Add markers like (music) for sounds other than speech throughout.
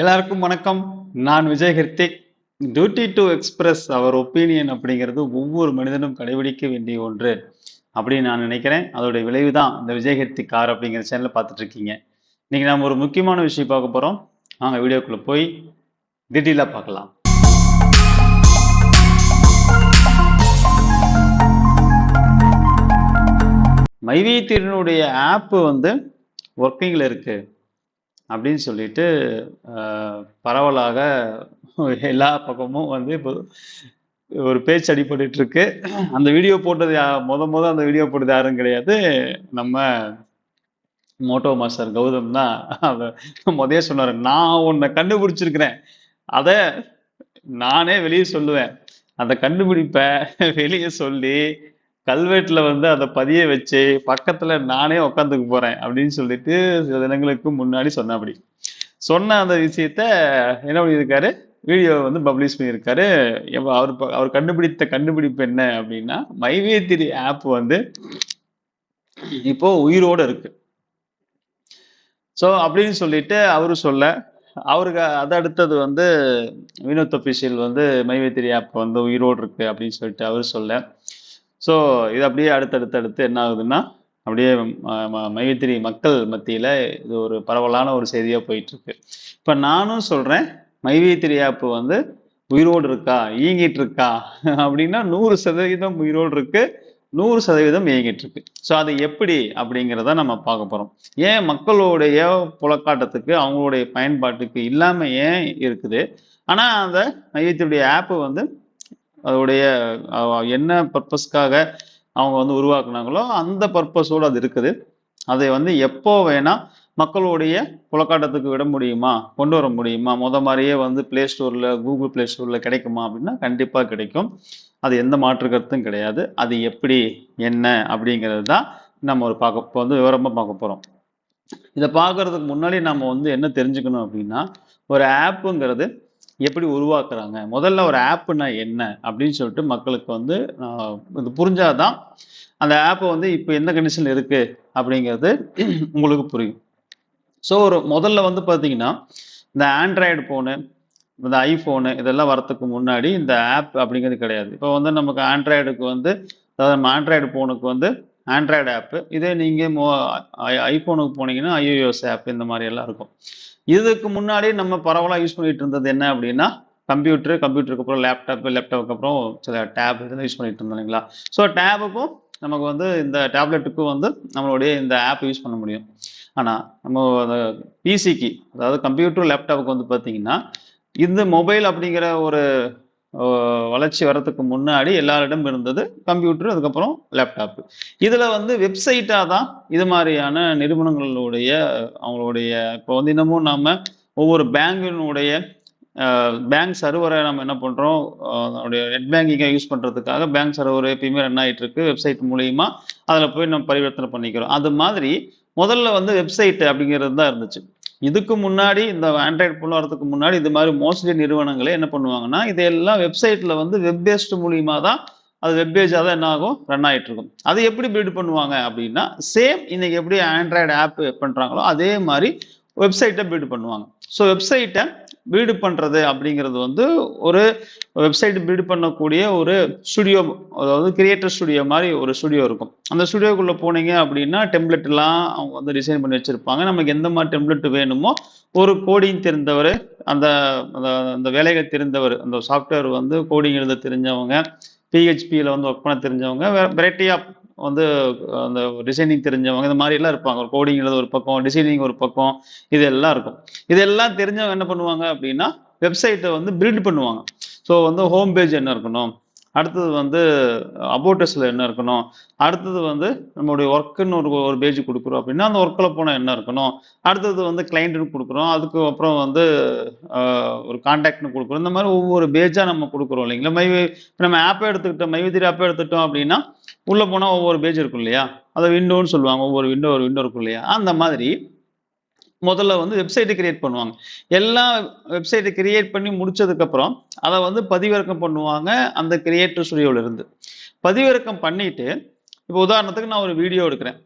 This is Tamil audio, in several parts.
எல்லாருக்கும் வணக்கம். நான் Vijay Hrithik duty to express our opinion அப்படிங்கிறது ஒவ்வொரு மனிதனும் கடைபிடிக்க வேண்டிய ஒன்று அப்படின்னு நான் நினைக்கிறேன். அதோட விளைவு தான் இந்த விஜய் ஹிர்திக் கார் அப்படிங்கிற சேனலில் பார்த்துட்டு இருக்கீங்க இன்னைக்கு நாம் ஒரு முக்கியமான விஷயம் பார்க்க போகிறோம் நாங்கள் வீடியோக்குள்ளே போய் டீட்டெயிலாக பார்க்கலாம். மைவி திருனுடைய ஆப்பு வந்து ஒர்க்கிங்கில் இருக்குது அப்படின்னு சொல்லிட்டு பரவலாக எல்லா பக்கமும் வந்து இப்போ ஒரு பேச்சு அடிபட்டு இருக்கு. அந்த வீடியோ போட்டது யா- முத முத அந்த வீடியோ போட்டது யாரும் கிடையாது. நம்ம மோட்டோ மாஸ்டர் கௌதம் தான். அதை முதல்ல சொன்னார் நான் உன்னை கண்டுபிடிச்சிருக்கிறேன். அதை நானே வெளியே சொல்லுவேன். அந்த கண்டுபிடிப்பை வெளியே சொல்லி கல்வெட்டுல வந்து அதை பதிய வச்சு பக்கத்துல நானே உட்காந்துக்க போறேன் அப்படின்னு சொல்லிட்டு சில தினங்களுக்கு முன்னாடி சொன்னபடி. சொன்ன அந்த விஷயத்த என்ன பண்ணியிருக்காரு வீடியோ வந்து பப்ளிஷ் பண்ணியிருக்காரு அவர் ப- அவர் கண்டுபிடித்த கண்டுபிடிப்பு என்ன அப்படின்னா மைவேத்திரி ஆப் வந்து இப்போ உயிரோட இருக்கு. ஸோ அப்படின்னு சொல்லிட்டு அவரு சொல்ல அவருக்கு அதை அடுத்தது வந்து வினோத் அபிஷியல் வந்து மைவேத்திரி ஆப் வந்து உயிரோடு இருக்கு அப்படின்னு சொல்லிட்டு அவர் சொல்ல ஸோ இது அப்படியே அடுத்தடுத்து அடுத்து என்ன ஆகுதுன்னா அப்படியே ம- மைவித்திரி மக்கள் மத்தியில் இது ஒரு பரவலான ஒரு செய்தியாக போயிட்டுருக்கு. இப்போ நானும் சொல்கிறேன் மைவித்திரி ஆப் வந்து உயிரோடு இருக்கா இயங்கிட்டு இருக்கா? அப்படின்னா நூறு சதவீதம் உயிரோடு இருக்கு நூறு சதவீதம் இயங்கிட்டு இருக்கு. ஸோ அது எப்படி அப்படிங்கிறத நம்ம பார்க்க போகிறோம் ஏன் மக்களுடைய புலக்காட்டத்துக்கு அவங்களுடைய பயன்பாட்டுக்கு இல்லாமல் ஏன் இருக்குது? ஆனால் அந்த மையத்தினுடைய ஆப்பு வந்து அதோடைய என்ன பர்பஸ்க்காக அவங்க வந்து உருவாக்குனாங்களோ அந்த பர்பஸோடு அது இருக்குது. அதை வந்து எப்போ வேணால் மக்களுடைய புலக்காட்டத்துக்கு விட முடியுமா? கொண்டு வர முடியுமா? முத மாதிரியே வந்து ப்ளே ஸ்டோரில் கூகுள் ப்ளே ஸ்டோரில் கிடைக்குமா அப்படின்னா கண்டிப்பாக கிடைக்கும். அது எந்த மாற்று கருத்தும் கிடையாது. அது எப்படி என்ன அப்படிங்கிறது தான் நம்ம ஒரு பார்க்க இப்போ வந்து விவரமாக பார்க்க போகிறோம் இதை பார்க்கறதுக்கு முன்னாடி நம்ம வந்து என்ன தெரிஞ்சுக்கணும் அப்படின்னா ஒரு ஆப்புங்கிறது எப்படி உருவாக்குறாங்க? முதல்ல ஒரு ஆப்புனா என்ன? அப்படின்னு சொல்லிட்டு மக்களுக்கு வந்து இது புரிஞ்சாதான் அந்த ஆப்பை வந்து இப்போ எந்த கண்டிஷனில் இருக்கு அப்படிங்கிறது உங்களுக்கு புரியும். ஸோ ஒரு முதல்ல வந்து பார்த்தீங்கன்னா இந்த ஆண்ட்ராய்டு ஃபோனு இந்த ஐஃபோனு இதெல்லாம் வரத்துக்கு முன்னாடி இந்த ஆப் அப்படிங்கிறது கிடையாது. இப்போ வந்து நமக்கு ஆண்ட்ராய்டுக்கு வந்து அதாவது நம்ம ஆண்ட்ராய்டு ஃபோனுக்கு வந்து ஆண்ட்ராய்டு ஆப்பு இதே நீங்கள் மோ ஐஃபோனுக்கு போனீங்கன்னா ஐஓஎஸ் ஆப் இந்த மாதிரி எல்லாம் இருக்கும். இதுக்கு முன்னாடி நம்ம பரவலாக யூஸ் பண்ணிட்டு இருந்தது என்ன அப்படின்னா கம்ப்யூட்டர் கம்ப்யூட்டருக்கு அப்புறம் லேப்டாப் லேப்டாப்புக்கு அப்புறம் சில டேப் இதெல்லாம் யூஸ் பண்ணிட்டு இருந்தோம் இல்லைங்களா? ஸோ டேபுக்கும் நமக்கு வந்து இந்த டேப்லெட்டுக்கும் வந்து நம்மளுடைய இந்த ஆப் யூஸ் பண்ண முடியும். ஆனால் நம்ம பிசிக்கு அதாவது கம்ப்யூட்டர் லேப்டாப்புக்கு வந்து பார்த்தீங்கன்னா இந்த மொபைல் அப்படிங்கிற ஒரு வளர்ச்சி வரத்துக்கு முன்னாடி எல்லாரிடம் இருந்தது கம்ப்யூட்டர் அதுக்கப்புறம் லேப்டாப்பு. இதில் வந்து வெப்சைட்டாக தான் இது மாதிரியான நிறுவனங்களுடைய அவங்களுடைய இப்போ வந்து இன்னமும் நாம் ஒவ்வொரு பேங்கினுடைய பேங்க் சர்வரை நம்ம என்ன பண்ணுறோம் அதனுடைய நெட் பேங்கிங்கை யூஸ் பண்ணுறதுக்காக பேங்க் சர்வர் எப்பயுமே ரன் ஆகிட்டு இருக்கு வெப்சைட் மூலியமாக அதில் போய் நம்ம பரிவர்த்தனை பண்ணிக்கிறோம். அது மாதிரி முதல்ல வந்து வெப்சைட் அப்படிங்கிறது தான் இருந்துச்சு. இதுக்கு முன்னாடி இந்த ஆண்ட்ராய்டு ஃபோன் வரதுக்கு முன்னாடி இது மாதிரி மோஸ்ட்லி நிறுவனங்களே என்ன பண்ணுவாங்கன்னா இதெல்லாம் வெப்சைட்ல வந்து வெப் பேஸ்ட் மூலியமா தான் அது வெப் பேஜாக தான் என்ன ஆகும்? ரன் ஆகிட்டு இருக்கும். அது எப்படி பில்ட் பண்ணுவாங்க அப்படின்னா சேம் இன்னைக்கு எப்படி ஆண்ட்ராய்டு ஆப் பண்ணுறாங்களோ அதே மாதிரி வெப்சைட்டை பில்ட் பண்ணுவாங்க. ஸோ வெப்சைட்டை பில்டு பண்ணுறது அப்படிங்கிறது வந்து ஒரு வெப்சைட் பில்டு பண்ணக்கூடிய ஒரு ஸ்டுடியோ அதாவது கிரியேட்டர் ஸ்டுடியோ மாதிரி ஒரு ஸ்டுடியோ இருக்கும். அந்த ஸ்டுடியோக்குள்ளே போனீங்க அப்படின்னா டெம்ப்ளெட்லாம் அவங்க வந்து டிசைன் பண்ணி வச்சுருப்பாங்க. நமக்கு எந்த மாதிரி டெம்ப்ளெட் வேணுமோ ஒரு கோடிங் தெரிந்தவர் அந்த அந்த அந்த வேலைகள் தெரிந்தவர் அந்த சாஃப்ட்வேர் வந்து கோடிங் எழுத தெரிஞ்சவங்க பிஹெச்பியில் வந்து ஒர்க் பண்ண தெரிஞ்சவங்க வெரைட்டி ஆஃப் வந்து அந்த டிசைனிங் தெரிஞ்சவங்க இந்த மாதிரிலாம் இருப்பாங்க. ஒரு கோடிங் எழுத ஒரு பக்கம் டிசைனிங் ஒரு பக்கம் இது எல்லாம் இருக்கும். இதெல்லாம் தெரிஞ்சவங்க என்ன பண்ணுவாங்க அப்படின்னா வெப்சைட்டை வந்து பில்ட் பண்ணுவாங்க. ஸோ வந்து ஹோம் பேஜ் என்ன இருக்கணும்? அடுத்தது வந்து அபோட்டஸில் என்ன இருக்கணும்? அடுத்தது வந்து நம்மளுடைய ஒர்க்குன்னு ஒரு ஒரு பேஜ் கொடுக்குறோம் அப்படின்னா அந்த ஒர்க்கில் போனால் என்ன இருக்கணும்? அடுத்தது வந்து கிளைண்ட்டுன்னு கொடுக்குறோம். அதுக்கு அப்புறம் வந்து ஒரு கான்டாக்ட்னு கொடுக்குறோம். இந்த மாதிரி ஒவ்வொரு பேஜாக நம்ம கொடுக்குறோம் இல்லைங்களா? மை நம்ம ஆப்பை எடுத்துக்கிட்டோம் மைவிதிரி ஆப்பை எடுத்துட்டோம் அப்படின்னா உள்ளே போனால் ஒவ்வொரு பேஜ் இருக்கும் இல்லையா? அதை விண்டோன்னு சொல்லுவாங்க. ஒவ்வொரு விண்டோ ஒரு விண்டோ இருக்கும் இல்லையா? அந்த மாதிரி முதல்ல வந்து வெப்சைட்டை கிரியேட் பண்ணுவாங்க. எல்லா வெப்சைட்டை கிரியேட் பண்ணி முடிச்சதுக்கப்புறம் அதை வந்து பதிவிறக்கம் பண்ணுவாங்க அந்த கிரியேட்டர் ஸ்டுடியோவில் இருந்து. பதிவிறக்கம் பண்ணிட்டு இப்போ உதாரணத்துக்கு நான் ஒரு வீடியோ எடுக்கிறேன்.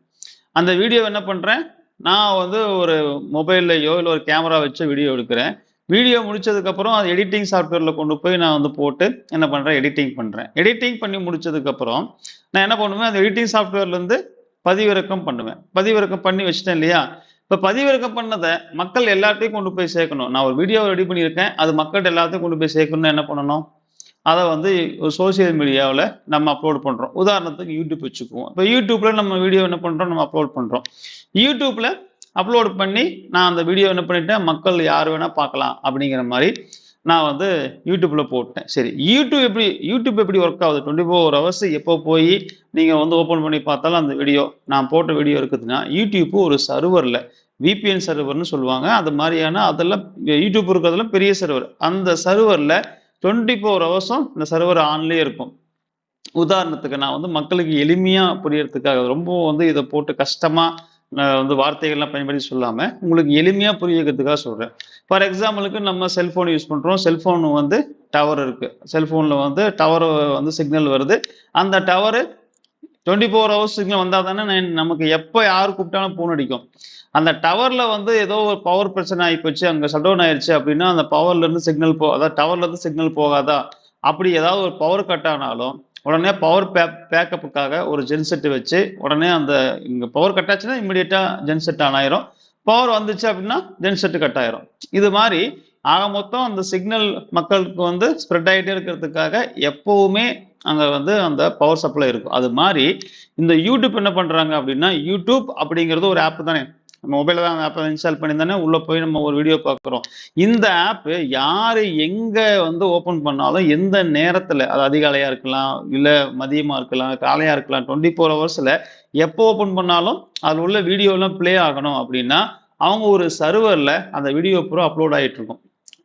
அந்த வீடியோ என்ன பண்ணுறேன் நான் வந்து ஒரு மொபைல்லையோ இல்லை ஒரு கேமரா வச்சு வீடியோ எடுக்கிறேன். வீடியோ முடிச்சதுக்கப்புறம் அது எடிட்டிங் சாஃப்ட்வேரில் கொண்டு போய் நான் வந்து போட்டு என்ன பண்ணுறேன் எடிட்டிங் பண்ணுறேன் எடிட்டிங் பண்ணி முடிச்சதுக்கப்புறம் நான் என்ன பண்ணுவேன்? அந்த எடிட்டிங் சாஃப்ட்வேர்லேருந்து பதிவிறக்கம் பண்ணுவேன். பதிவிறக்கம் பண்ணி வச்சிட்டேன் இல்லையா? இப்போ பதிவிறக்கம் பண்ணதை மக்கள் எல்லாத்தையும் கொண்டு போய் சேர்க்கணும். நான் ஒரு வீடியோ ரெடி பண்ணியிருக்கேன். அது மக்கள்கிட்ட எல்லாத்தையும் கொண்டு போய் சேர்க்கணும்னு என்ன பண்ணணும்? அதை வந்து ஒரு சோசியல் மீடியாவில் நம்ம அப்லோட் பண்ணுறோம் உதாரணத்துக்கு யூடியூப் வச்சுக்குவோம். இப்போ யூடியூப்பில் நம்ம வீடியோ என்ன பண்ணுறோம் நம்ம அப்லோட் பண்ணுறோம் யூடியூப்பில் அப்லோட் பண்ணி நான் அந்த வீடியோ என்ன பண்ணிட்டேன்? மக்கள் யார் வேணால் பார்க்கலாம் அப்படிங்கிற மாதிரி நான் வந்து யூடியூப்பில் போட்டேன். சரி யூடியூப் எப்படி யூடியூப் எப்படி ஒர்க் ஆகுது? டுவெண்ட்டி ஃபோர் ஹவர்ஸ் எப்போ போய் நீங்கள் வந்து ஓப்பன் பண்ணி பார்த்தாலும் அந்த வீடியோ நான் போட்ட வீடியோ இருக்குதுன்னா யூடியூப்பு ஒரு சர்வரில் விபிஎன் சர்வர்னு சொல்லுவாங்க. அது மாதிரியான அதெல்லாம் யூடியூப் இருக்கிறதெல்லாம் பெரிய சர்வர் அந்த சர்வரில் டுவெண்ட்டி ஃபோர் ஹவர்ஸும் இந்த சர்வர் ஆன்லேயே இருக்கும். உதாரணத்துக்கு நான் வந்து மக்களுக்கு எளிமையாக புரியறதுக்காக ரொம்ப வந்து இதை போட்டு கஷ்டமாக நான் வந்து வார்த்தைகள்லாம் பயன்படுத்தி சொல்லாமல் உங்களுக்கு எளிமையாக புரிய வைக்கிறதுக்காக ஃபார் எக்ஸாம்பிளுக்கு நம்ம செல்ஃபோன் யூஸ் பண்ணுறோம் செல்ஃபோன் வந்து டவர் இருக்குது செல்ஃபோனில் வந்து டவர் வந்து சிக்னல் வருது. அந்த tower twenty four hours signal வந்தால் தானே நமக்கு எப்போ யார் கூப்பிட்டாலும் ஃபோன் அடிக்கும். அந்த டவரில் வந்து ஏதோ ஒரு பவர் பிரச்சனை ஆகி போச்சு அங்கே ஷட் டவுன் ஆயிடுச்சு அப்படின்னா அந்த பவர்லேருந்து சிக்னல் போ அதாவது டவர்லேருந்து சிக்னல் போகாதா? அப்படி ஏதாவது ஒரு பவர் கட் ஆனாலும் உடனே பவர் பே பேக்கப்புக்காக ஒரு ஜென்செட் வச்சு உடனே அந்த இங்கே பவர் கட் ஆச்சுன்னா இம்மிடியட்டாக ஜென்செட் ஆன் ஆயிரும். பவர் வந்துச்சு அப்படின்னா ஜென்செட் கட் ஆயிரும். இது மாதிரி ஆக மொத்தம் அந்த சிக்னல் மக்களுக்கு வந்து ஸ்ப்ரெட் ஆகிட்டே இருக்கிறதுக்காக எப்போவுமே அங்கே வந்து அந்த பவர் சப்ளை இருக்கும். அது மாதிரி இந்த யூடியூப் என்ன பண்ணுறாங்க அப்படின்னா யூடியூப் அப்படிங்கிறது ஒரு ஆப் தானே. மொபைலில் தான் அந்த ஆப்பை இன்ஸ்டால் பண்ணி தானே உள்ளே போய் நம்ம ஒரு வீடியோ பார்க்குறோம். இந்த ஆப்பு யார் எங்கே வந்து ஓப்பன் பண்ணாலும் எந்த நேரத்தில் அது அதிகாலையாக இருக்கலாம் இல்லை மதியமாக இருக்கலாம் காலையாக இருக்கலாம் டுவெண்ட்டி ஃபோர் ஹவர்ஸில் எப்போ ஓப்பன் பண்ணாலும் அதில் உள்ள வீடியோலாம் ப்ளே ஆகணும் அப்படின்னா அவங்க ஒரு சர்வரில் அந்த வீடியோ பூரா அப்லோட் ஆகிட்டு இருக்கும்.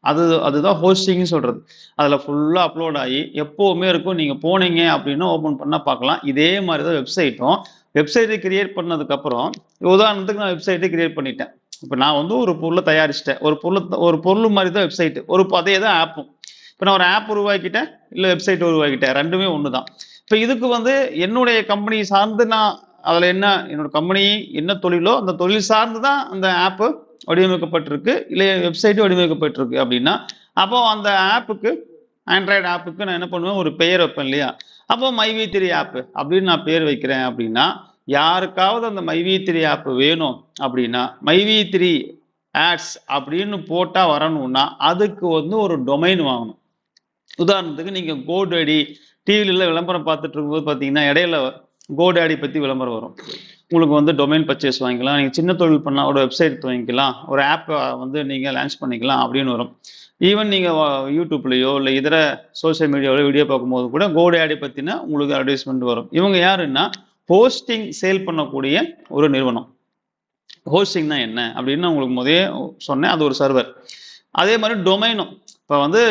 அது அதுதான் ஹோஸ்டிங்னு சொல்கிறது அதில் ஃபுல்லாக அப்லோட் ஆகி எப்போவுமே இருக்கும். நீங்கள் போனீங்க அப்படின்னா ஓப்பன் பண்ணால் பார்க்கலாம். இதே மாதிரி தான் வெப்சைட்டும் வெப்சைட்டை கிரியேட் பண்ணதுக்கப்புறம் உதாரணத்துக்கு நான் வெப்சைட்டை கிரியேட் பண்ணிட்டேன். இப்போ நான் வந்து ஒரு பொருளை தயாரிச்சிட்டேன். ஒரு பொருளை ஒரு பொருள் மாதிரி தான் வெப்சைட்டு ஒரு அதே தான் ஆப்பும் இப்போ நான் ஒரு ஆப் உருவாக்கிட்டேன். இல்லை வெப்சைட் உருவாக்கிட்டேன். ரெண்டுமே ஒன்று தான் இப்போ இதுக்கு வந்து என்னுடைய கம்பெனி சார்ந்து நான் அதில் என்ன என்னோட கம்பெனி என்ன தொழிலோ அந்த தொழில் சார்ந்து தான் அந்த ஆப்பு வடிவமைக்கப்பட்டிருக்கு. இல்லை வெப்சைட்டு வடிவமைக்கப்பட்டிருக்கு அப்படின்னா அப்போ அந்த ஆப்புக்கு ஆண்ட்ராய்டு ஆப்புக்கு நான் என்ன பண்ணுவேன்? ஒரு பெயர் வைப்பேன் இல்லையா? அப்போ மைவி த்ரீ ஆப்பு அப்படின்னு நான் பேர் வைக்கிறேன் அப்படின்னா யாருக்காவது அந்த மைவி த்ரீ ஆப் வேணும் அப்படின்னா மைவி த்ரீ ஆட்ஸ் அப்படின்னு போட்டால் வரணும்னா அதுக்கு வந்து ஒரு டொமைன் வாங்கணும். உதாரணத்துக்கு நீங்கள் கோடடி டிவியில் விளம்பரம் பார்த்துட்டு இருக்கும்போது பார்த்தீங்கன்னா இடையில கோடாடி பற்றி விளம்பரம் வரும். உங்களுக்கு வந்து டொமைன் பர்ச்சேஸ் வாங்கிக்கலாம். நீங்கள் சின்ன தொழில் பண்ணால் ஒரு வெப்சைட் வாங்கிக்கலாம் ஒரு ஆப் வந்து நீங்கள் லான்ச் பண்ணிக்கலாம் அப்படின்னு வரும். ஈவன் நீங்கள் யூடியூப்லேயோ இல்லை இதர சோஷியல் மீடியாவிலோ வீடியோ பார்க்கும்போது கூட கோடாடி பற்றின உங்களுக்கு அட்வர்டைஸ்மெண்ட் வரும். இவங்க யாருன்னா ஹோஸ்டிங் சேல் பண்ணக்கூடிய ஒரு நிறுவனம். ஹோஸ்டிங்னா என்ன? அப்படின்னு உங்களுக்கு முதலே சொன்னேன். அது ஒரு சர்வர் அதே மாதிரி டொமைனும் இப்போ வந்து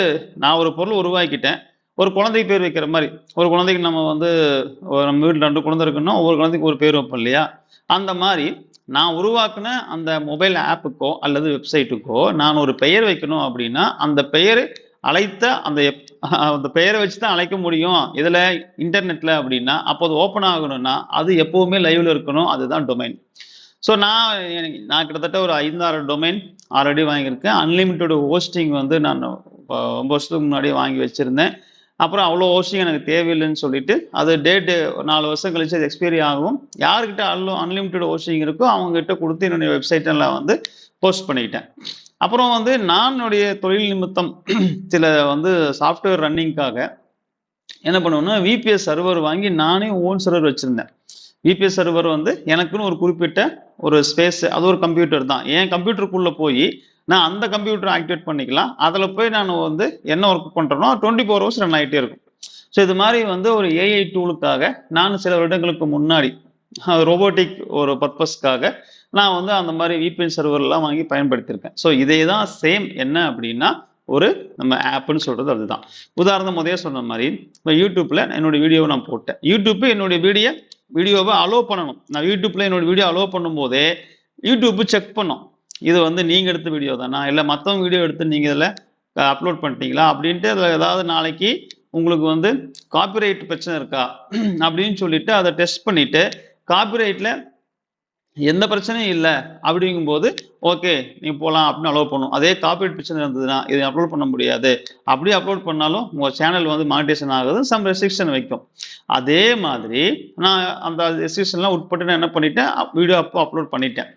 நான் ஒரு பொருள் உருவாக்கிட்டேன். ஒரு குழந்தைக்கு பேர் வைக்கிற மாதிரி. ஒரு குழந்தைக்கு நம்ம வந்து ஒரு நம்ம வீட்டில் ரெண்டு குழந்தை இருக்குன்னா ஒவ்வொரு குழந்தைக்கு ஒரு பேர் வைப்போம் இல்லையா? அந்த மாதிரி நான் உருவாக்குன அந்த மொபைல் ஆப்புக்கோ அல்லது வெப்சைட்டுக்கோ நான் ஒரு பெயர் வைக்கணும் அப்படின்னா அந்த பெயர் அழைத்த அந்த அந்த பெயரை வச்சு தான் அழைக்க முடியும். இதில் இன்டர்நெட்டில் அப்படின்னா அப்போ அது ஓப்பன் ஆகணும்னா அது எப்போவுமே லைவில் இருக்கணும். அதுதான் டொமைன் ஸோ நான் எனக்கு நான் கிட்டத்தட்ட ஒரு ஐந்தாறு டொமைன் ஆல்ரெடி வாங்கியிருக்கேன். அன்லிமிட்டெட் ஹோஸ்டிங் வந்து நான் ரொம்ப வருஷத்துக்கு முன்னாடியே வாங்கி வச்சுருந்தேன். அப்புறம் அவ்வளோ ஹோஸ்டிங் எனக்கு தேவையில்லைன்னு சொல்லிட்டு அது டேட்டு நாலு வருஷம் கழிச்சு அது எக்ஸ்பைரி ஆகும். யாருக்கிட்ட அல்லோ அன்லிமிட்டெட் ஹோஸ்டிங் இருக்கோ அவங்ககிட்ட கொடுத்து என்னுடைய வெப்சைட்டில் வந்து போஸ்ட் பண்ணிக்கிட்டேன் அப்புறம் வந்து நான் தொழில் நிமித்தம் (clears throat) சில வந்து சாஃப்ட்வேர் ரன்னிங்காக என்ன பண்ணுவேன்னா விபிஎஸ் சர்வர் வாங்கி நானே ஓன் சர்வர் வச்சுருந்தேன். விபிஎஸ் சர்வர் வந்து எனக்குன்னு ஒரு குறிப்பிட்ட ஒரு ஸ்பேஸ் அது ஒரு கம்ப்யூட்டர் தான். என் கம்ப்யூட்டருக்குள்ளே போய் நான் அந்த கம்ப்யூட்டரை ஆக்டிவேட் பண்ணிக்கலாம். அதில் போய் நான் வந்து என்ன ஒர்க் பண்ணுறேனோ டுவெண்ட்டி ஃபோர் ஹவர்ஸ் ரன் ஆகிட்டே இருக்கும். ஸோ இது மாதிரி வந்து ஒரு ஏஐ டூலுக்காக நான் சில வருடங்களுக்கு முன்னாடி ரோபோட்டிக் ஒரு பர்பஸ்க்காக நான் வந்து அந்த மாதிரி விபிஎன் சர்வர்லாம் வாங்கி பயன்படுத்தியிருக்கேன். ஸோ இதே தான் சேம் என்ன அப்படின்னா ஒரு நம்ம ஆப்னு சொல்கிறது அதுதான். உதாரணம் முதலே சொன்ன மாதிரி இப்போ யூடியூப்பில் என்னோட வீடியோவை நான் போட்டேன். யூடியூப் என்னுடைய வீடியோ வீடியோவை அலோவ் பண்ணணும். நான் யூடியூப்பில் என்னோட வீடியோ அலோவ் பண்ணும்போதே யூடியூப்பு செக் பண்ணோம். இது வந்து நீங்கள் எடுத்த வீடியோ தானா? இல்லை மற்றவங்க வீடியோ எடுத்து நீங்கள் இதில் அப்லோட் பண்ணிட்டீங்களா? அப்படின்ட்டு அதில் ஏதாவது நாளைக்கு உங்களுக்கு வந்து காப்பிரைட் பிரச்சனை இருக்கா? (clears throat) அப்படின்னு சொல்லிட்டு அதை டெஸ்ட் பண்ணிவிட்டு காப்பிரைட்டில் எந்த பிரச்சனையும் இல்லை அப்படிங்கும்போது ஓகே நீ போகலாம் அப்படின்னு அலோவ் பண்ணும். அதே காப்பீட் பிரச்சனை இருந்ததுன்னா இதை அப்லோட் பண்ண முடியாது. அப்படியே அப்லோட் பண்ணாலும் உங்கள் சேனல் வந்து மானிட்டேஷன் ஆகுது சம் ரெஸ்ட்ரிக்ஷன் வைக்கும். அதே மாதிரி நான் அந்த ரெஸ்ட்ரிக்ஷன்லாம் உட்பட்டு நான் என்ன பண்ணிட்டேன் வீடியோ அப்போ அப்லோட் பண்ணிட்டேன்.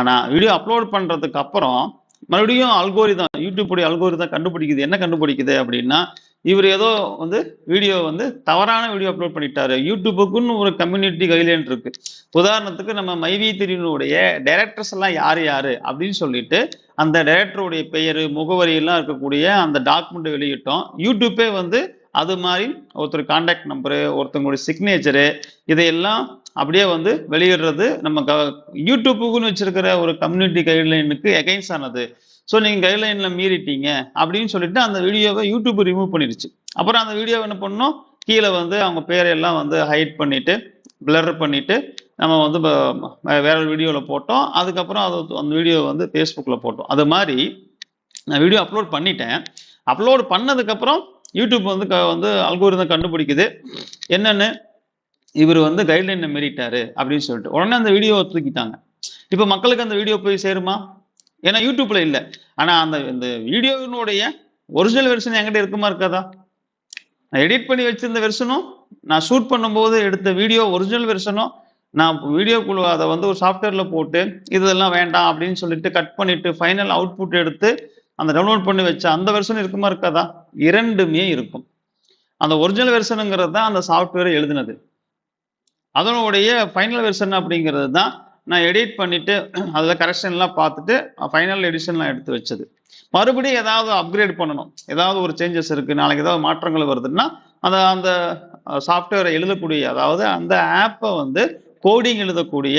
ஆனால் வீடியோ அப்லோட் பண்ணுறதுக்கு அப்புறம் மறுபடியும் அல்கோரிதம் யூடியூப் அல்கோரிதம் கண்டுபிடிக்குது. என்ன கண்டுபிடிக்குது அப்படின்னா இவர் ஏதோ வந்து வீடியோ வந்து தவறான வீடியோ அப்லோட் பண்ணிட்டாரு. யூடியூபுக்குன்னு ஒரு கம்யூனிட்டி கைட்லைன் இருக்கு. உதாரணத்துக்கு நம்ம மைவி திரினுடைய டைரக்டர்ஸ் எல்லாம் யார் யாரு அப்படின்னு சொல்லிட்டு அந்த டைரக்டருடைய பெயர் முகவரி எல்லாம் இருக்கக்கூடிய அந்த டாக்குமெண்ட் வெளியிட்டோம். யூடியூப்பே வந்து அது மாதிரி ஒருத்தர் கான்டாக்ட் நம்பரு ஒருத்தங்களுடைய சிக்னேச்சரு இதையெல்லாம் அப்படியே வந்து வெளியிடுறது நம்ம க யூடியூப்புக்குன்னு வச்சிருக்கிற ஒரு கம்யூனிட்டி கைட்லைனுக்கு எகைன்ஸ் ஆனது. ஸோ நீங்கள் கைட்லைனில் மீறிட்டீங்க அப்படின்னு சொல்லிட்டு அந்த வீடியோவை யூடியூப் ரிமூவ் பண்ணிடுச்சு. அப்புறம் அந்த வீடியோவை என்ன பண்ணோம்? கீழே வந்து அவங்க பேரையெல்லாம் வந்து ஹைட் பண்ணிட்டு பிளர் பண்ணிட்டு நம்ம வந்து வேற வேற வீடியோவில் போட்டோம். அதுக்கப்புறம் அது அந்த வீடியோ வந்து ஃபேஸ்புக்கில் போட்டோம். அது மாதிரி நான் வீடியோ அப்லோட் பண்ணிட்டேன். அப்லோட் பண்ணதுக்கப்புறம் யூடியூப் வந்து க வந்து அல்கோரிதம் கண்டுபிடிக்குது. என்னென்னு இவர் வந்து கைட்லைனை மீறிட்டாரு அப்படின்னு சொல்லிட்டு. உடனே அந்த வீடியோவை தூக்கிட்டாங்க. இப்போ மக்களுக்கு அந்த வீடியோ போய் சேருமா? ஏன்னா யூடியூப்ல இல்லை. ஆனா அந்த இந்த வீடியோவினுடைய ஒரிஜினல் வெர்ஷன் என்கிட்ட இருக்குமா இருக்காதா? நான் எடிட் பண்ணி வச்சிருந்த வெர்ஷனும் நான் ஷூட் பண்ணும்போது எடுத்த வீடியோ ஒரிஜினல் வெர்ஷனும் நான் வீடியோக்குள்ள அதை வந்து ஒரு சாஃப்ட்வேர்ல போட்டு இதெல்லாம் வேண்டாம் அப்படின்னு சொல்லிட்டு கட் பண்ணிட்டு ஃபைனல் அவுட்புட் எடுத்து அந்த டவுன்லோட் பண்ணி வச்ச அந்த வெர்ஷன் இருக்குமா இருக்காதா? இரண்டுமே இருக்கும். அந்த ஒரிஜினல் வெர்ஷனுங்கிறது தான் அந்த சாஃப்ட்வேர் எழுதினது. அதனுடைய ஃபைனல் வெர்ஷன் அப்படிங்கிறது தான் நான் எடிட் பண்ணிவிட்டு அதில் கரெக்ஷன்லாம் பார்த்துட்டு ஃபைனல் எடிஷன்லாம் எடுத்து வச்சது. மறுபடியும் ஏதாவது அப்கிரேட் பண்ணணும். ஏதாவது ஒரு சேஞ்சஸ் இருக்குது நாளைக்கு ஏதாவது மாற்றங்கள் வருதுன்னா அந்த அந்த சாஃப்ட்வேரை எழுதக்கூடிய அதாவது அந்த ஆப்பை வந்து கோடிங் எழுதக்கூடிய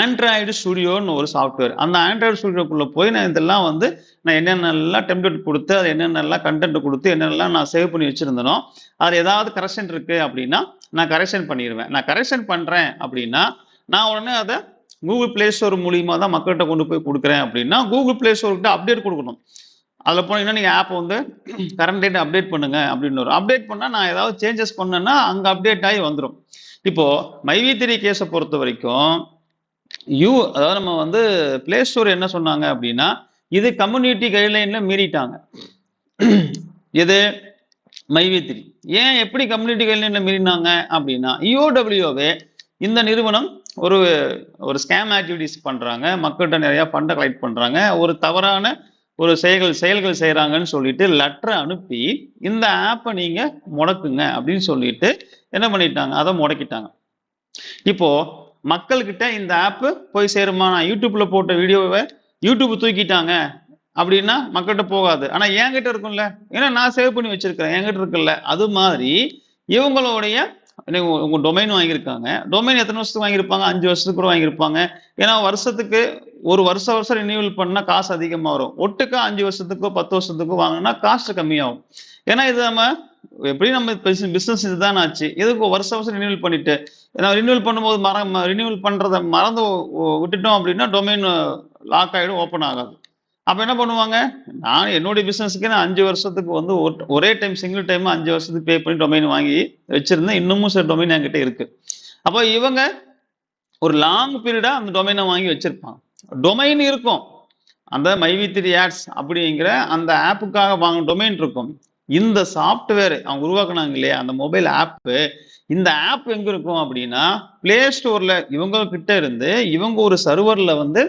ஆண்ட்ராய்டு ஸ்டுடியோன்னு ஒரு சாஃப்ட்வேர் அந்த ஆண்ட்ராய்டு ஸ்டுடியோக்குள்ளே போய் நான் இதெல்லாம் வந்து நான் என்னென்னலாம் டெம்ப்ளேட் கொடுத்து அது என்னென்னலாம் கண்டென்ட் கொடுத்து என்னென்னலாம் நான் சேவ் பண்ணி வச்சுருந்தனோ அது ஏதாவது கரெக்ஷன் இருக்குது அப்படின்னா நான் கரெக்ஷன் பண்ணிடுவேன் நான் கரெக்ஷன் பண்ணுறேன் அப்படின்னா நான் உடனே அதை கூகுள் பிளே ஸ்டோர் மூலியமாக தான் மக்கள்கிட்ட கொண்டு போய் கொடுக்குறேன் அப்படின்னா கூகுள் பிளே ஸ்டோர்கிட்ட அப்டேட் கொடுக்கணும். அதில் போனீங்கன்னா நீங்கள் ஆப் வந்து கரண்ட் டேட் அப்டேட் பண்ணுங்க அப்படின்னு வரும். அப்டேட் பண்ணால் நான் ஏதாவது சேஞ்சஸ் பண்ணேன்னா அங்கே அப்டேட் ஆகி வந்துடும் இப்போது மைவி த்ரீ கேஸை பொறுத்த வரைக்கும் யூ அதாவது நம்ம வந்து பிளே ஸ்டோர் என்ன சொன்னாங்க அப்படின்னா இது கம்யூனிட்டி கைட்லைனில் மீறிட்டாங்க. இது மைவி த்ரீ ஏன் எப்படி கம்யூனிட்டி கைட்லைன்ல மீறினாங்க அப்படின்னா இஓடபிள்யூவே இந்த நிறுவனம் ஒரு ஒரு ஸ்கேம் ஆக்டிவிட்டிஸ் பண்ணுறாங்க மக்கள்கிட்ட நிறையா ஃபண்டை கலெக்ட் பண்ணுறாங்க ஒரு தவறான ஒரு செயல்கள் செயல்கள் செய்கிறாங்கன்னு சொல்லிட்டு லெட்டரை அனுப்பி இந்த ஆப்பை நீங்கள் முடக்குங்க அப்படின்னு சொல்லிட்டு என்ன பண்ணிட்டாங்க? அதை முடக்கிட்டாங்க. இப்போது மக்கள்கிட்ட இந்த ஆப்பு போய் சேருமா? நான் யூடியூப்பில் போட்ட வீடியோவை யூடியூப் தூக்கிட்டாங்க. அப்படின்னா மக்கள்கிட்ட போகாது. ஆனா என்கிட்ட இருக்கும்ல. ஏன்னா நான் சேவ் பண்ணி வச்சிருக்கிறேன். என்கிட்ட இருக்குல்ல. அது மாதிரி இவங்களுடைய உங்கள் உங்க டொமைன் வாங்கியிருக்காங்க. டொமைன் எத்தனை வருஷத்துக்கு வாங்கியிருப்பாங்க? அஞ்சு வருஷத்துக்கு கூட வாங்கியிருப்பாங்க. ஏன்னா வருஷத்துக்கு ஒரு வருஷம் வருஷம் ரினியூவல் பண்ணா காசு அதிகமா வரும். ஒட்டுக்கா அஞ்சு வருஷத்துக்கோ பத்து வருஷத்துக்கோ வாங்கினா காஸ்ட் கம்மியாகும். ஏன்னா இது நம்ம எப்படி நம்ம பிசினஸ் இதுதான் ஆச்சு. எதுக்கு வருஷம் வருஷம் ரினியூவல் பண்ணிட்டு? ஏன்னா ரினியூவல் பண்ணும்போது மற ரினியூவல் பண்றத மறந்து விட்டுட்டோம் அப்படின்னா டொமைன் லாக் ஆகிடும் ஓப்பன் ஆகாது. அப்ப என்ன பண்ணுவாங்க? நான் என்னுடைய பிசினஸ்க்கு நான் அஞ்சு வருஷத்துக்கு வந்து ஒரே டைம் சிங்கிள் டைம் அஞ்சு வருஷத்துக்கு பே பண்ணி டொமைன் வாங்கி வச்சிருந்தேன். இன்னமும் சில டொமைன் என்கிட்ட இருக்கு. அப்போ இவங்க ஒரு லாங் பீரியடா அந்த டொமைனை வாங்கி வச்சிருப்பாங்க. டொமைன் இருக்கும். அந்த மைவி த்ரீ ஆட்ஸ் அப்படிங்கிற அந்த ஆப்புக்காக வாங்க டொமைன் இருக்கும். இந்த சாஃப்ட்வேர் அவங்க உருவாக்குனாங்க இல்லையா? அந்த மொபைல் ஆப்பு இந்த ஆப் எங்க இருக்கும் அப்படின்னா பிளே ஸ்டோர்ல இவங்க கிட்ட இருந்து இவங்க ஒரு சர்வர்ல வந்து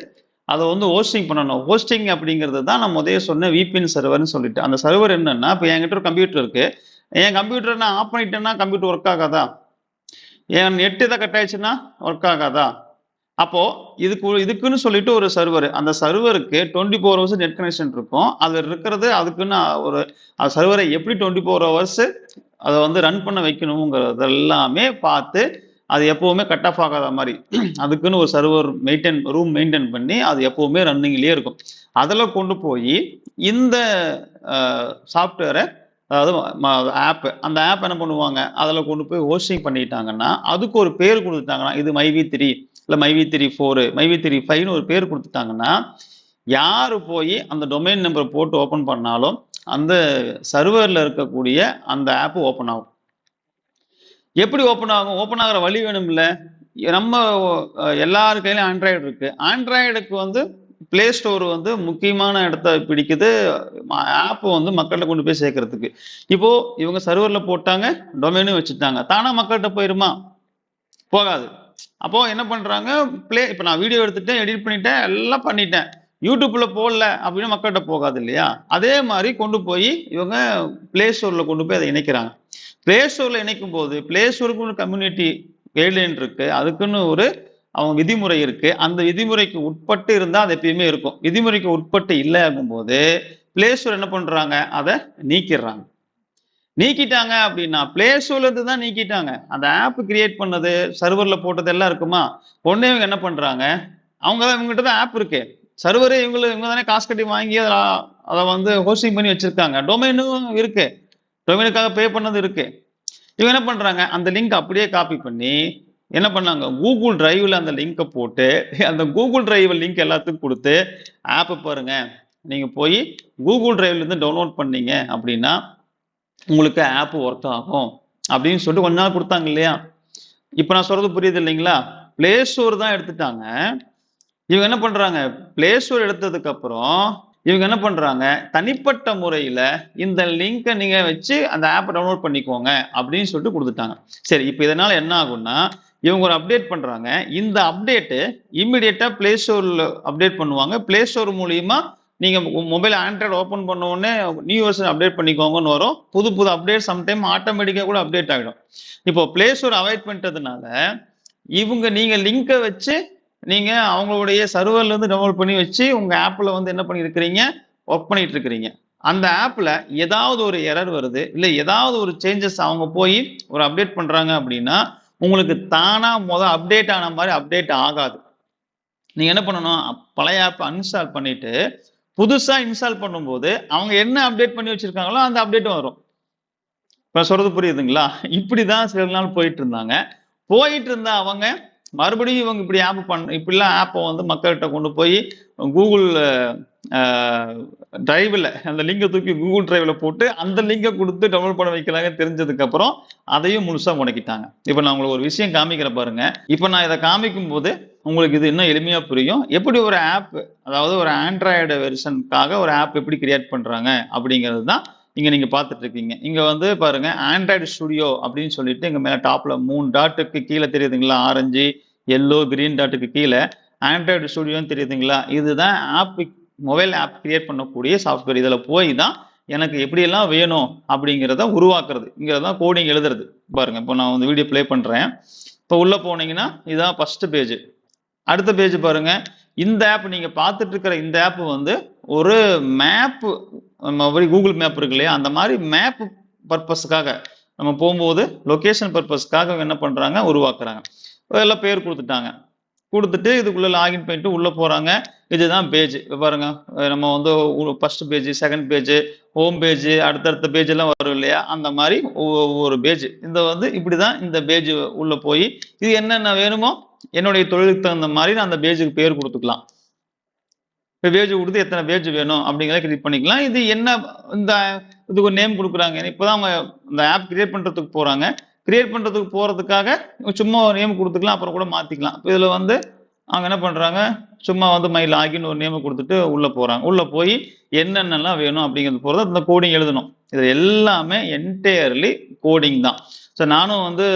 அதை வந்து ஹோஸ்டிங் பண்ணணும். ஹோஸ்டிங் அப்படிங்கிறது தான் நான் முதல்ல சொன்ன விபிஎன் சர்வர்னு சொல்லிட்டு. அந்த சர்வர் என்னன்னா இப்போ என்கிட்ட ஒரு கம்ப்யூட்டர் இருக்கு. என் கம்ப்யூட்டரை நான் ஆஃப் பண்ணிட்டேன்னா கம்ப்யூட்டர் ஒர்க் ஆகாதா? என் நெட் இதை கட் ஆயிடுச்சுன்னா ஒர்க் ஆகாதா? அப்போ இதுக்கு இதுக்குன்னு சொல்லிட்டு ஒரு சர்வர் அந்த சர்வருக்கு twenty four hours net connection இருக்கும். அது இருக்கிறது அதுக்குன்னு ஒரு சர்வரை எப்படி டுவெண்ட்டி ஃபோர் ஹவர்ஸ் அதை வந்து ரன் பண்ண வைக்கணுங்கிறது எல்லாமே பார்த்து அது எப்பவுமே கட் ஆஃப் ஆகாத மாதிரி. அதுக்குன்னு ஒரு சர்வர் மெயின்டைன் ரூம் மெயின்டைன் பண்ணி அது எப்பவுமே ரன்னிங்லேயே இருக்கும். அதில் கொண்டு போய் இந்த சாஃப்ட்வேரை அதாவது ஆப் அந்த ஆப் என்ன பண்ணுவாங்க? அதில் கொண்டு போய் ஹோஸ்டிங் பண்ணிட்டாங்கன்னா அதுக்கு ஒரு பேர் கொடுத்துட்டாங்கன்னா இது மைவி த்ரீ இல்லை மைவி த்ரீ ஃபோரு மைவி த்ரீ ஃபைவ்னு ஒரு பேர் கொடுத்துட்டாங்கன்னா யார் போய் அந்த டொமைன் நம்பர் போட்டு ஓப்பன் பண்ணாலும் அந்த சர்வரில் இருக்கக்கூடிய அந்த ஆப் ஓப்பன் ஆகும். எப்படி ஓப்பன் ஆகும்? ஓப்பன் ஆகிற வழி வேணும்ல? நம்ம எல்லார் கையிலும் ஆண்ட்ராய்டு இருக்கு. ஆண்ட்ராய்டுக்கு வந்து பிளே ஸ்டோர் வந்து முக்கியமான இடத்த பிடிக்குது. ஆப் வந்து மக்கள்கிட்ட கொண்டு போய் சேர்க்கறதுக்கு. இப்போ இவங்க சர்வர்ல போட்டாங்க டொமைனும் வச்சுட்டாங்க. தானா மக்கள்கிட்ட போயிருமா? போகாது. அப்போ என்ன பண்றாங்க? ப்ளே இப்போ நான் வீடியோ எடுத்துட்டேன் எடிட் பண்ணிட்டேன் எல்லாம் பண்ணிட்டேன். யூடியூப்ல போடல அப்படின்னு மக்கள்கிட்ட போகாது இல்லையா? அதே மாதிரி கொண்டு போய் இவங்க பிளே ஸ்டோர்ல கொண்டு போய் அதை இணைக்கிறாங்க. பிளே ஸ்டோர்ல இணைக்கும் போது பிளே ஸ்டோருக்கு ஒரு கம்யூனிட்டி கைட்லைன் இருக்கு. அதுக்குன்னு ஒரு அவங்க விதிமுறை இருக்கு. அந்த விதிமுறைக்கு உட்பட்டு இருந்தால் அது எப்பயுமே இருக்கும். விதிமுறைக்கு உட்பட்டு இல்லை ஆகும்போது பிளே ஸ்டோர் என்ன பண்றாங்க? அதை நீக்கிடுறாங்க. நீக்கிட்டாங்க அப்படின்னா பிளே ஸ்டோர்லேருந்து தான் நீக்கிட்டாங்க. அந்த ஆப் கிரியேட் பண்ணது சர்வரில் போட்டது எல்லாம் இருக்குமா? உடனே இவங்க என்ன பண்ணுறாங்க அவங்க தான் இவங்ககிட்ட தான் ஆப் இருக்கு. சர்வரே இவங்க இவங்க தானே காசு கட்டி வாங்கி அதை அதை வந்து ஹோஸ்டிங் பண்ணி வச்சுருக்காங்க. டொமைனும் இருக்குது டொமைனுக்காக பே பண்ணது இருக்கு. இவங்க என்ன பண்றாங்க? அந்த லிங்க் அப்படியே காப்பி பண்ணி என்ன பண்ணாங்க? கூகுள் டிரைவ்ல அந்த லிங்கை போட்டு அந்த கூகுள் டிரைவ் லிங்க் எல்லாத்துக்கும் கொடுத்து ஆப்பை பாருங்க. நீங்க போய் கூகுள் டிரைவ்ல இருந்து டவுன்லோட் பண்ணீங்க அப்படின்னா உங்களுக்கு ஆப் ஒர்க் ஆகும் அப்படின்னு சொல்லிட்டு கொஞ்ச நாள் கொடுத்தாங்க இல்லையா? இப்போ நான் சொல்றது புரியுது இல்லைங்களா? பிளே ஸ்டோர் தான் எடுத்துட்டாங்க. இவங்க என்ன பண்றாங்க? பிளே ஸ்டோர் எடுத்ததுக்கு அப்புறம் இவங்க என்ன பண்றாங்க? தனிப்பட்ட முறையில இந்த லிங்கை நீங்க வச்சு அந்த ஆப்பை டவுன்லோட் பண்ணிக்கோங்க அப்படின்னு சொல்லிட்டு கொடுத்துட்டாங்க. சரி இப்போ இதனால என்ன ஆகும்னா இவங்க ஒரு அப்டேட் பண்றாங்க. இந்த அப்டேட்டு இம்மிடியட்டா பிளே ஸ்டோர்ல அப்டேட் பண்ணுவாங்க. பிளே ஸ்டோர் மூலியமா நீங்க மொபைல் ஆண்ட்ராய்டு ஓப்பன் பண்ண உடனே நியூ வெர்ஷன் அப்டேட் பண்ணிக்கோங்கன்னு வரும். புது புது அப்டேட் சம்டைம் ஆட்டோமேட்டிக்காக கூட அப்டேட் ஆகிடும் இப்போ பிளே ஸ்டோர் அவாய்ட் பண்ணிட்டதுனால இவங்க நீங்க லிங்கை வச்சு நீங்க அவங்களுடைய சர்வர்ல இருந்து டவுன்லோட் பண்ணி வச்சு உங்க ஆப்ல வந்து என்ன பண்ணிருக்கிறீங்க ஒர்க் பண்ணிட்டு இருக்கிறீங்க அந்த ஆப்ல ஏதாவது ஒரு எரர் வருது இல்ல ஏதாவது ஒரு சேஞ்சஸ் அவங்க போய் ஒரு அப்டேட் பண்றாங்க அப்படின்னா உங்களுக்கு தானா மொதல் அப்டேட் ஆன மாதிரி அப்டேட் ஆகாது. நீங்க என்ன பண்ணணும்? பழைய ஆப் அன்இன்ஸ்டால் பண்ணிட்டு புதுசா இன்ஸ்டால் பண்ணும்போது அவங்க என்ன அப்டேட் பண்ணி வச்சிருக்காங்களோ அந்த அப்டேட்டும் வரும். இப்ப சொல்கிறது சொல்றது புரியுதுங்களா? இப்படிதான் சில நாள் போயிட்டு இருந்தாங்க. போயிட்டு இருந்த அவங்க மறுபடியும் இவங்க இப்படி ஆப் பண்ண இப்படிலாம் ஆப்பை வந்து மக்கள்கிட்ட கொண்டு போய் கூகுள் டிரைவில் அந்த லிங்கை தூக்கி கூகுள் டிரைவில் போட்டு அந்த லிங்கை கொடுத்து டவுன்லோட் பண்ண வைக்கிறாங்க. தெரிஞ்சதுக்கப்புறம் அதையும் முழுசாக முடக்கிட்டாங்க. இப்போ நான் உங்களுக்கு ஒரு விஷயம் காமிக்கிறேன் பாருங்க. இப்போ நான் இதை காமிக்கும் போது உங்களுக்கு இது இன்னும் எளிமையாக புரியும். எப்படி ஒரு ஆப் அதாவது ஒரு ஆண்ட்ராய்டு வெர்ஷனுக்காக ஒரு ஆப் எப்படி கிரியேட் பண்ணுறாங்க அப்படிங்கிறது தான் இங்கே நீங்கள் பார்த்துட்டு இருக்கீங்க இங்கே வந்து பாருங்க ஆண்ட்ராய்டு ஸ்டுடியோ அப்படின்னு சொல்லிட்டு இங்கே மேலே டாப்பில் மூணு டாட்டுக்கு கீழே தெரியுதுங்களா? ஆரஞ்சு எல்லோ கிரீன் டாட்டுக்கு கீழே. ஆண்ட்ராய்டு ஸ்டுடியோன்னு தெரியுதுங்களா? இதுதான் ஆப் மொபைல் ஆப் கிரியேட் பண்ணக்கூடிய சாஃப்ட்வேர் இதில் போய் தான் எனக்கு எப்படியெல்லாம் வேணும் அப்படிங்கிறத உருவாக்குறது. இங்கே தான் கோடிங் எழுதுறது. பாருங்க இப்போ நான் வந்து வீடியோ ப்ளே பண்ணுறேன் இப்போ உள்ளே போனீங்கன்னா இதுதான் ஃபஸ்ட்டு பேஜ் அடுத்த பேஜ் பாருங்கள் இந்த ஆப் நீங்க பார்த்துட்டு இருக்கிற இந்த ஆப் வந்து ஒரு மேப் நம்ம கூகுள் மேப் இருக்கு இல்லையா? அந்த மாதிரி மேப் பர்பஸ்க்காக நம்ம போகும்போது லொக்கேஷன் பர்பஸ்க்காக என்ன பண்றாங்க? உருவாக்குறாங்க. எல்லாம் பேர் கொடுத்துட்டாங்க. கொடுத்துட்டு இதுக்குள்ள லாகின் பண்ணிட்டு உள்ள போறாங்க. இதுதான் பேஜ் பாருங்க நம்ம வந்து first page second page home page அடுத்தடுத்த பேஜ் எல்லாம் வரும் இல்லையா? அந்த மாதிரி ஒவ்வொரு- ஒவ்வொரு பேஜ் இந்த வந்து இப்படிதான் இந்த பேஜ் உள்ள போய் இது என்னென்ன வேணுமோ என்னுடைய தொழிலுக்கு தகுந்த மாதிரி நான் அந்த பேஜுக்கு பேர் கொடுத்துக்கலாம். இப்போ பேஜ் கொடுத்து எத்தனை பேஜ் வேணும் அப்படிங்கிறத கிளிக் பண்ணிக்கலாம். இது என்ன இந்த இதுக்கு ஒரு நேம் கொடுக்குறாங்க. இப்போதான் அவங்க இந்த ஆப் கிரியேட் பண்றதுக்கு போறாங்க. கிரியேட் பண்ணுறதுக்கு போகிறதுக்காக சும்மா ஒரு நேம் கொடுத்துக்கலாம் அப்புறம் கூட மாற்றிக்கலாம் இப்போ இதில் வந்து அவங்க என்ன பண்ணுறாங்க சும்மா வந்து மை லாகின் ஒரு நேமை கொடுத்துட்டு உள்ளே போகிறாங்க உள்ளே போய் என்னென்னலாம் வேணும் அப்படிங்கிறது போறது அந்த கோடிங் எழுதணும். இது எல்லாமே என்டையர்லி கோடிங் தான். ஸோ நானும் வந்து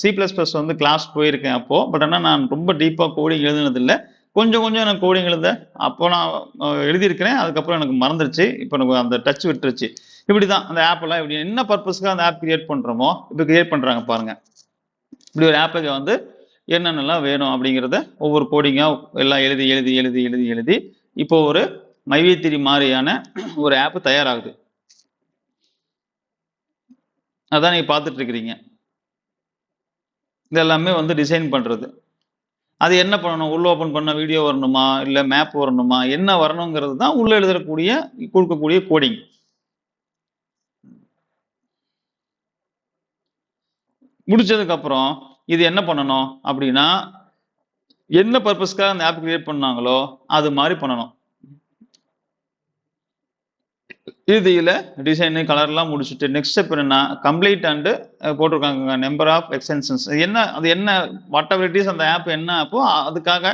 சி ப்ளஸ் ப்ளஸ் வந்து கிளாஸ் போயிருக்கேன் அப்போது பட் ஆனால் நான் ரொம்ப டீப்பாக கோடிங் எழுதுனதில்லை. கொஞ்சம் கொஞ்சம் எனக்கு கோடிங் எழுத. அப்போ நான் எழுதியிருக்கிறேன். அதுக்கப்புறம் எனக்கு மறந்துருச்சு. இப்போ எனக்கு அந்த டச் விட்டுருச்சு. இப்படி தான் அந்த ஆப்பெல்லாம் இப்படி என்ன பர்பஸ்க்காக அந்த ஆப் கிரியேட் பண்ணுறோமோ இப்போ கிரியேட் பண்ணுறாங்க பாருங்கள் இப்படி ஒரு ஆப்புக்கு வந்து என்னென்னலாம் வேணும் அப்படிங்கிறத ஒவ்வொரு கோடிங்காக எல்லாம் எழுதி எழுதி எழுதி எழுதி எழுதி இப்போ ஒரு மைவேத்திரி மாதிரியான ஒரு ஆப் தயாராகுது. அதான் நீங்கள் பார்த்துட்டு இருக்கிறீங்க. இது எல்லாமே வந்து டிசைன் பண்ணுறது அது என்ன பண்ணணும்? உள்ள ஓப்பன் பண்ண வீடியோ வரணுமா? இல்லை மேப் வரணுமா? என்ன வரணுங்கிறது தான் உள்ள எழுதக்கூடிய கொடுக்கக்கூடிய கோடிங் முடிச்சதுக்கு அப்புறம் இது என்ன பண்ணணும் அப்படின்னா என்ன பர்பஸ்க்காக அந்த ஆப் கிரியேட் பண்ணாங்களோ அது மாதிரி பண்ணணும். இறுதியில் டிசைனு கலர்லாம் முடிச்சுட்டு நெக்ஸ்ட் ஸ்டெப் என்னென்னா கம்ப்ளீட் அண்டு போட்டிருக்காங்க நம்பர் ஆஃப் எக்ஸ்டென்ஷன்ஸ் என்ன அது என்ன வாட் எவர் இட் இஸ் அந்த ஆப் என்ன ஆப்போ அதுக்காக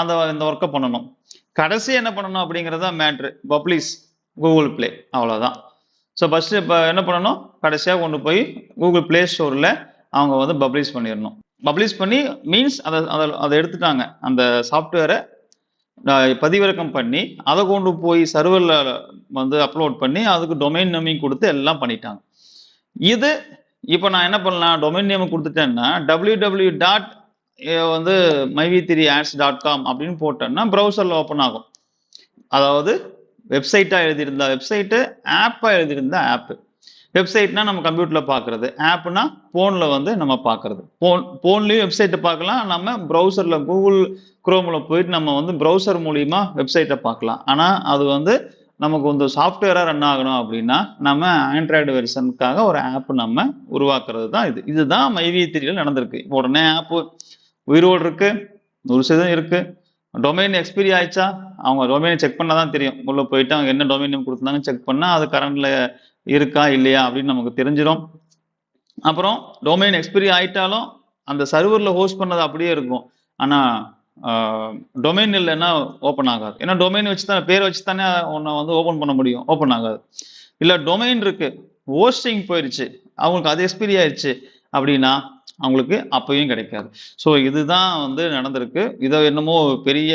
அந்த இந்த ஒர்க்கை பண்ணணும். கடைசி என்ன பண்ணணும் அப்படிங்கிறது தான் மேட்ரு பப்ளிஷ் கூகுள் ப்ளே அவ்வளோதான் ஸோ ஃபஸ்ட்டு இப்போ என்ன பண்ணணும்? கடைசியாக கொண்டு போய் கூகுள் ப்ளே ஸ்டோரில் அவங்க வந்து பப்ளிஷ் பண்ணிடணும். பப்ளிஷ் பண்ணி மீன்ஸ் அதை அதை அதை எடுத்துட்டாங்க. அந்த சாஃப்ட்வேரை பதிவிறக்கம் பண்ணி அதை கொண்டு போய் சர்வரில் வந்து அப்லோட் பண்ணி அதுக்கு டொமைன் நேமிங் கொடுத்து எல்லாம் பண்ணிட்டாங்க. இது இப்போ நான் என்ன பண்ணலாம்? டொமைன் நேம் கொடுத்துட்டேன்னா டபிள்யூ டபிள்யூ டாட் வந்து my V three ads dot com அப்படின்னு போட்டேன்னா ப்ரௌசரில் ஓப்பன் ஆகும். அதாவது வெப்சைட்டாக எழுதியிருந்தா வெப்சைட்டு ஆப்பாக எழுதியிருந்தா ஆப்பு வெப்சைட்னா நம்ம கம்ப்யூட்டரில் பார்க்குறது ஆப்னா ஃபோனில் வந்து நம்ம பார்க்குறது ஃபோன் ஃபோன்லேயும் வெப்சைட்டை பார்க்கலாம் நம்ம ப்ரௌசரில் கூகுள் குரோமில் போயிட்டு நம்ம வந்து ப்ரௌசர் மூலிமா வெப்சைட்டை பார்க்கலாம் ஆனால் அது வந்து நமக்கு வந்து சாஃப்ட்வேராக ரன் ஆகணும் அப்படின்னா நம்ம ஆண்ட்ராய்டு வெர்ஷனுக்காக ஒரு ஆப் நம்ம உருவாக்குறது தான் இது. இதுதான் மைவி த்ரீல நடந்திருக்கு. இப்போ உடனே ஆப்பு உயிரோடு இருக்குது நூறு சதவீதம் இருக்குது டொமைன் எக்ஸ்பீரி ஆயிடுச்சா? அவங்க டொமைனை செக் பண்ணால் தான் தெரியும். உள்ளே போயிட்டு அவங்க என்ன டொமைன் நேம் கொடுத்தாங்க செக் பண்ணால் அது கரண்டில் இருக்கா இல்லையா அப்படின்னு நமக்கு தெரிஞ்சிடும். அப்புறம் டொமைன் எக்ஸ்பீரி ஆயிட்டாலும் அந்த சர்வரில் ஹோஸ்ட் பண்ணது அப்படியே இருக்கும். ஆனால் டொமைன் இல்லைன்னா ஓப்பன் ஆகாது. ஏன்னா டொமைன் வச்சு தான் பேர் வச்சு தானே ஒன்றை வந்து ஓப்பன் பண்ண முடியும். ஓப்பன் ஆகாது. இல்லை டொமைன் இருக்கு. ஹோஸ்டிங் போயிடுச்சு அவங்களுக்கு அது எக்ஸ்பீரி ஆயிடுச்சு அப்படின்னா அவங்களுக்கு அப்பயும் கிடைக்காது. ஸோ இதுதான் வந்து நடந்திருக்கு. இதை என்னமோ பெரிய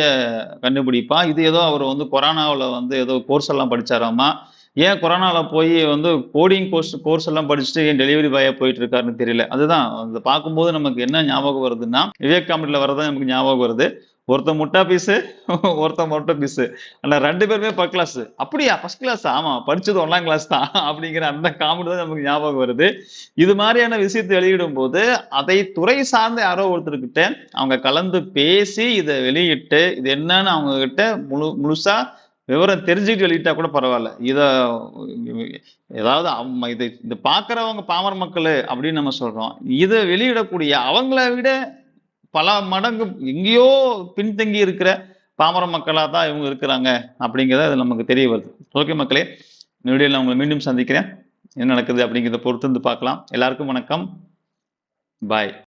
கண்டுபிடிப்பா. இது ஏதோ அவர் வந்து கொரோனாவில் வந்து ஏதோ கோர்ஸ் எல்லாம் படிச்சாராமா? ஏன் கொரோனாவில் போய் வந்து கோடிங் கோர்ஸ் கோர்ஸ் எல்லாம் படிச்சுட்டு ஏன் டெலிவரி பாயாக போயிட்டு இருக்காருன்னு தெரியல. அதுதான். அதை பார்க்கும்போது நமக்கு என்ன ஞாபகம் வருதுன்னா விவேக் காமெடியில் வரதான் நமக்கு ஞாபகம் வருது. ஒருத்தன் முட்டா பீஸு ஒருத்தன் மொட்டை பீஸு ஆனால் ரெண்டு பேருமே ஃபர்ஸ்ட் கிளாஸ் அப்படியா? ஃபர்ஸ்ட் கிளாஸ் ஆமாம் படித்தது ஒன்றாம் கிளாஸ் தான். அப்படிங்கிற அந்த காமெடி தான் நமக்கு ஞாபகம் வருது. இது மாதிரியான விஷயத்தை வெளியிடும் போது அதை துறை சார்ந்த யாரோ ஒருத்தர்கிட்ட அவங்க கலந்து பேசி இதை வெளியிட்டு இது என்னன்னு அவங்க கிட்ட முழு முழுசாக விவரம் தெரிஞ்சுக்கிட்டு வெளியிட்டா கூட பரவாயில்ல. இதை ஏதாவது அவங்க இதை இது பார்க்குறவங்க பாமர மக்கள் அப்படின்னு நம்ம சொல்கிறோம் இதை வெளியிடக்கூடிய அவங்கள விட பல மடங்கு எங்கேயோ பின்தங்கி இருக்கிற பாமர மக்களாக தான் இவங்க இருக்கிறாங்க அப்படிங்கிறத அது நமக்கு தெரிய வருது. ஓகே மக்களே இந்த வீடியோவில் நான் உங்களை மீண்டும் சந்திக்கிறேன். என்ன நடக்குது அப்படிங்கிறத பொறுத்து வந்து பார்க்கலாம். எல்லாருக்கும் வணக்கம். பாய்